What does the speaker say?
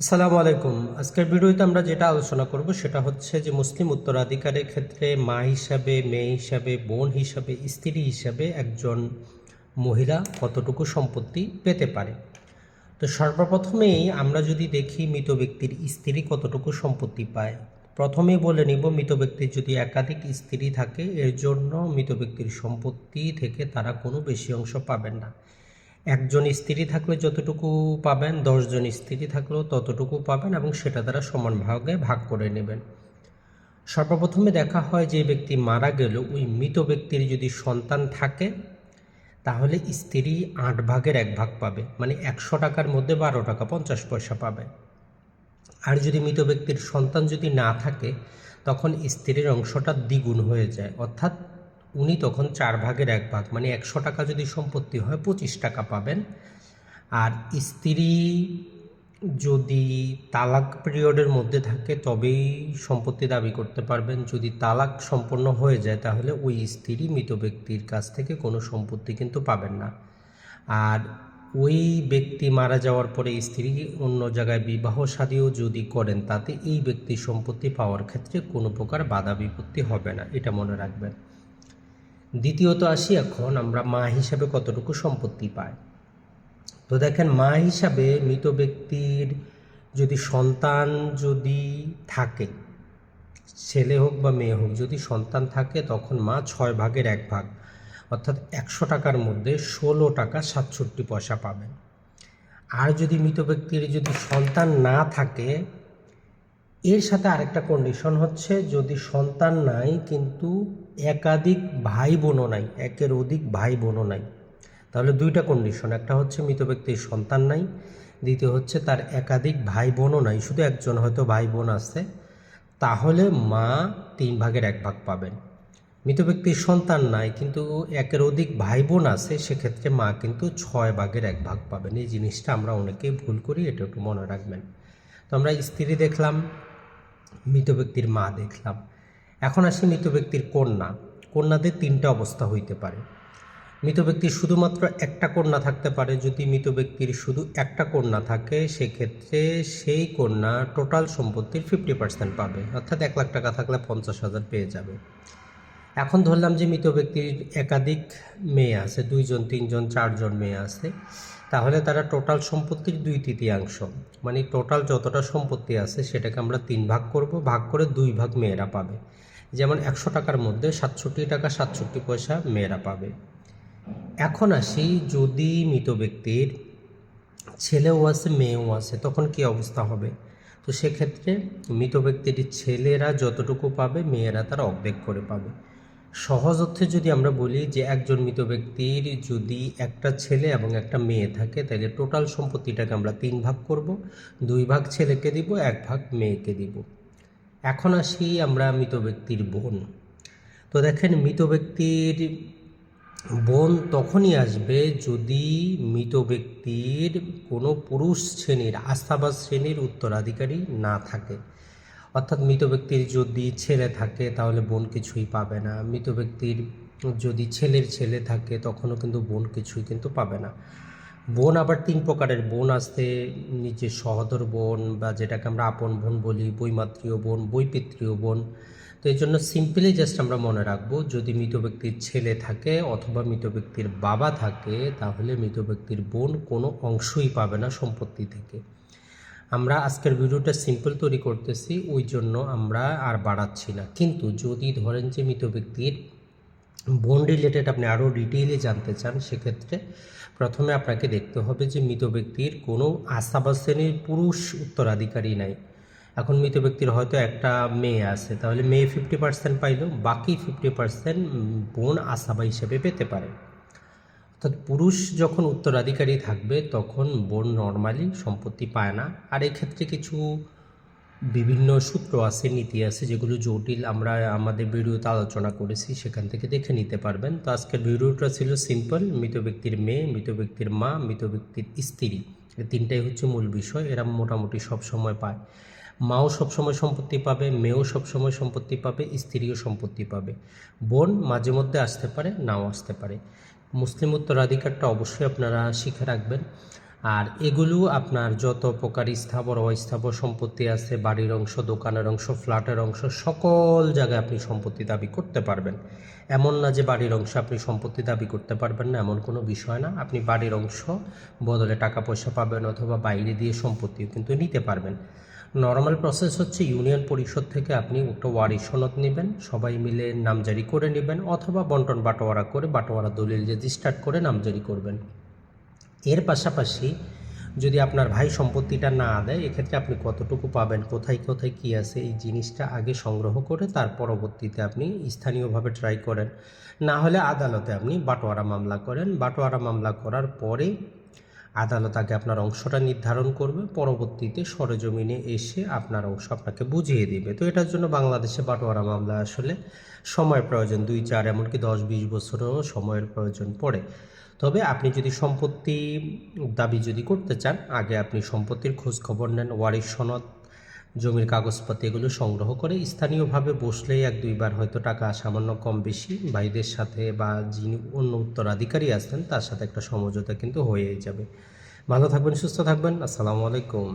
আসসালামু আলাইকুম। আজকের ভিডিওতে আমরা যেটা আলোচনা করব সেটা হচ্ছে যে মুসলিম উত্তরাধিকারের ক্ষেত্রে মা হিসাবে, মেয়ে হিসাবে, বোন হিসাবে, স্ত্রী হিসাবে একজন মহিলা কতটুকু সম্পত্তি পেতে পারে? তো সর্বপ্রথমেই আমরা যদি দেখি মৃত ব্যক্তির স্ত্রী কতটুকু সম্পত্তি পায়। প্রথমেই বলে নিব মৃত ব্যক্তির যদি একাধিক স্ত্রী থাকে, এর জন্য মৃত ব্যক্তির সম্পত্তি থেকে তারা কোনো বেশি অংশ পাবেন না। একজন স্ত্রী থাকলে যতটুকু পাবেন, দশজন স্ত্রী থাকলেও ততটুকু পাবেন এবং সেটা তারা সমান ভাগে ভাগ করে নেবেন। সর্বপ্রথমে দেখা হয় যে ব্যক্তি মারা গেল ওই মৃত ব্যক্তির যদি সন্তান থাকে, তাহলে স্ত্রী আট ভাগের এক ভাগ পাবে মানে একশো টাকার মধ্যে বারো টাকা পঞ্চাশ পয়সা পাবে। আর যদি মৃত ব্যক্তির সন্তান যদি না থাকে, তখন স্ত্রীর অংশটা দ্বিগুণ হয়ে যায়, অর্থাৎ উনি তখন চার ভাগের এক ভাগ মানে একশো টাকা যদি সম্পত্তি হয়, পঁচিশ টাকা পাবেন। আর স্ত্রী যদি তালাক পিরিয়ডের মধ্যে থাকে, তবেই সম্পত্তি দাবি করতে পারবেন। যদি তালাক সম্পন্ন হয়ে যায়, তাহলে ওই স্ত্রী মৃত ব্যক্তির কাছ থেকে কোনো সম্পত্তি কিন্তু পাবেন না। আর ওই ব্যক্তি মারা যাওয়ার পরে স্ত্রী অন্য জায়গায় বিবাহ শাদীও যদি করেন, তাতে এই ব্যক্তির সম্পত্তি পাওয়ার ক্ষেত্রে কোনো প্রকার বাধা বিপত্তি হবে না, এটা মনে রাখবেন। দ্বিতীয়ত আসি এখন আমরা মা হিসাবে কতটুকু সম্পত্তি পাই। তো দেখেন, মা হিসাবে মৃত ব্যক্তির যদি সন্তান যদি থাকে, ছেলে হোক বা মেয়ে হোক, যদি সন্তান থাকে, তখন মা ছয় ভাগের এক ভাগ, অর্থাৎ একশো টাকার মধ্যে ষোলো টাকা সাতষট্টি পয়সা পাবেন। আর যদি মৃত ব্যক্তির যদি সন্তান না থাকে এর সাথে আরেকটা কন্ডিশন হচ্ছে, যদি সন্তান নাই, কিন্তু একাধিক ভাই বোনও নাই, একের অধিক ভাই বোনও নাই। তাহলে দুইটা কন্ডিশন একটা হচ্ছে মৃত ব্যক্তির সন্তান নাই, দ্বিতীয় হচ্ছে তার একাধিক ভাই বোনও নাই, শুধু একজন হয়তো ভাই বোন আছে, তাহলে মা তিন ভাগের এক ভাগ পাবেন। মৃত ব্যক্তির সন্তান নাই, কিন্তু একের অধিক ভাই বোন আছে, সেক্ষেত্রে মা কিন্তু ছয় ভাগের এক ভাগ পাবেন। এই জিনিসটা আমরা অনেকেই ভুল করি, এটা একটু মনে রাখবেন। তো আমরা স্ত্রী দেখলাম মৃত ব্যক্তির মা দেখলাম। এখন আসি মৃত ব্যক্তির কন্যা। কন্যাদের তিনটা অবস্থা হইতে পারে। মৃত ব্যক্তির শুধুমাত্র একটা কন্যা থাকতে পারে। যদি মৃত ব্যক্তির শুধু একটা কন্যা থাকে, সেক্ষেত্রে সেই কন্যা টোটাল সম্পত্তির ফিফটি পার্সেন্ট পাবে। অর্থাৎ এক লাখ টাকা থাকলে পঞ্চাশ হাজার পেয়ে যাবে। এখন ধরলাম যে মৃত ব্যক্তির একাধিক মেয়ে আছে, দুইজন, তিনজন, চারজন মেয়ে আছে, তাহলে তারা টোটাল সম্পত্তির দুই তৃতীয়াংশ। মানে টোটাল যতটা সম্পত্তি আছে সেটাকে আমরা তিন ভাগ করব, ভাগ করে দুই ভাগ মেয়েরা পাবে। যেমন একশো টাকার মধ্যে সাতষট্টি টাকা সাতষট্টি পয়সা মেয়েরা পাবে। এখন আসি, যদি মৃত ব্যক্তির ছেলেও আছে, মেয়েও আছে, তখন কি অবস্থা হবে? তো সেক্ষেত্রে মৃত ব্যক্তির ছেলেরা যতটুকু পাবে, মেয়েরা তার অর্ধেক করে পাবে। সহজ অর্থে যদি আমরা বলি যে একজন মৃত ব্যক্তির যদি একটা ছেলে এবং একটা মেয়ে থাকে তাহলে টোটাল সম্পত্তিটাকে আমরা তিন ভাগ করব। দুই ভাগ ছেলেকে দিব, এক ভাগ মেয়েকে দিব। এখন আসি আমরা মৃত ব্যক্তির বোন। তো দেখেন, মৃত ব্যক্তির বোন তখনই আসবে যদি মৃত ব্যক্তির কোনো পুরুষ শ্রেণির আস্থাবাদ শ্রেণির উত্তরাধিকারী না থাকে। অর্থাৎ মৃত ব্যক্তির যদি ছেলে থাকে, তাহলে বোন কিছুই পাবে না। মৃত ব্যক্তির যদি ছেলের ছেলে থাকে, তখনও কিন্তু বোন কিছুই কিন্তু পাবে না। বোন আবার তিন প্রকারের। বোন আসতে নিচে সহদর বোন বা যেটাকে আমরা আপন বোন বলি, বৈমাত্রীয় বোন, বৈপিত্রীয় বোন। তো এই জন্য সিম্পলি জাস্ট আমরা মনে রাখব, যদি মৃত ব্যক্তির ছেলে থাকে অথবা মৃত ব্যক্তির বাবা থাকে, তাহলে মৃত ব্যক্তির বোন কোনো অংশই পাবে না সম্পত্তি থেকে। আমরা আজকের ভিডিওটা সিম্পল তৈরি করতেছি, ওই জন্য আমরা আর বাড়াচ্ছি না। কিন্তু যদি ধরেন যে মৃত ব্যক্তির বোন রিলেটেড আপনি আরও ডিটেইলে জানতে চান, সেক্ষেত্রে প্রথমে আপনাকে দেখতে হবে যে মৃত ব্যক্তির কোনো আস্থাবাদ শ্রেণির পুরুষ উত্তরাধিকারী নাই। এখন মৃত ব্যক্তির হয়তো একটা মেয়ে আছে, তাহলে মেয়ে ফিফটি পার্সেন্ট পাইলো, বাকি ফিফটি পার্সেন্ট বোন আস্থাবা হিসেবে পেতে পারে। অর্থাৎ পুরুষ যখন উত্তরাধিকারী থাকবে, তখন বোন নর্মালি সম্পত্তি পায় না। আর এক্ষেত্রে কিছু বিভিন্ন সূত্র আছে, নীতি আছে, যেগুলো জটিল আমরা আমাদের ভিডিওতে আলোচনা করেছি, সেখান থেকে দেখে নিতে পারবেন। তো আজকের ভিডিওটা ছিল সিম্পল মৃত ব্যক্তির মেয়ে, মৃত ব্যক্তির মা, মৃত ব্যক্তির স্ত্রী। এই তিনটাই হচ্ছে মূল বিষয়, এরা মোটামুটি সব সময় পায়। মাও সবসময় সম্পত্তি পাবে, মেয়েও সবসময় সম্পত্তি পাবে, স্ত্রীও সম্পত্তি পাবে। বোন মাঝে মধ্যে আসতে পারে, নাও আসতে পারে। মুসলিম উত্তরাধিকারটা অবশ্যই আপনারা শিখে রাখবেন। আর এগুলো আপনার যত প্রকার স্থাবর, অস্থাবর সম্পত্তি আছে, বাড়ির অংশ, দোকানের অংশ, ফ্ল্যাটের অংশ, সকল জায়গায় আপনি সম্পত্তি দাবি করতে পারবেন। এমন না যে বাড়ির অংশ আপনি সম্পত্তি দাবি করতে পারবেন না, এমন কোনো বিষয় না। আপনি বাড়ির অংশ বদলে টাকা পয়সা পাবেন অথবা বাইরে দিয়ে সম্পত্তিও কিন্তু নিতে পারবেন। নর্মাল প্রসেস হচ্ছে ইউনিয়ন পরিষদ থেকে আপনি একটা ওয়ারি সনদ নেবেন, সবাই মিলে নামজারি করে নেবেন অথবা বন্টন বাটোয়ারা করে বাটোয়ারা দলিল রেজিস্টার্ড করে নামজারি করবেন। এর পাশাপাশি যদি আপনার ভাই সম্পত্তিটা না দেয়, এক্ষেত্রে আপনি কতটুকু পাবেন, কোথায় কোথায় কী আছে, এই জিনিসটা আগে সংগ্রহ করে তার পরবর্তীতে আপনি স্থানীয়ভাবে ট্রাই করেন। না হলে আদালতে আপনি বাটোয়ারা মামলা করেন। বাটোয়ারা মামলা করার পরে আদালত আগে আপনার অংশটা নির্ধারণ করবে, পরবর্তীতে সরেজমিনে এসে আপনার অংশ আপনাকে বুঝিয়ে দিবে। তো এটার জন্য বাংলাদেশে বাটোয়ারা মামলা আসলে সময় প্রয়োজন, দুই চার, এমনকি দশ, বিশ বছরও সময়ের প্রয়োজন পড়ে। তবে আপনি যদি সম্পত্তি দাবি যদি করতে চান, আগে আপনি সম্পত্তির খোঁজ খবর নেন, ওয়ারিশ সনদ জমির কাগজপত্র এগুলো সংগ্রহ করে স্থানীয়ভাবে বসলেই এক দুইবার হয়তো টাকা সামান্য কম বেশি ভাইদের সাথে বা যিনি অন্য উত্তরাধিকারী আছেন তার সাথে একটা সমঝোতা কিন্তু হয়েই যাবে। ভালো থাকবেন, সুস্থ থাকবেন, আসসালামু আলাইকুম।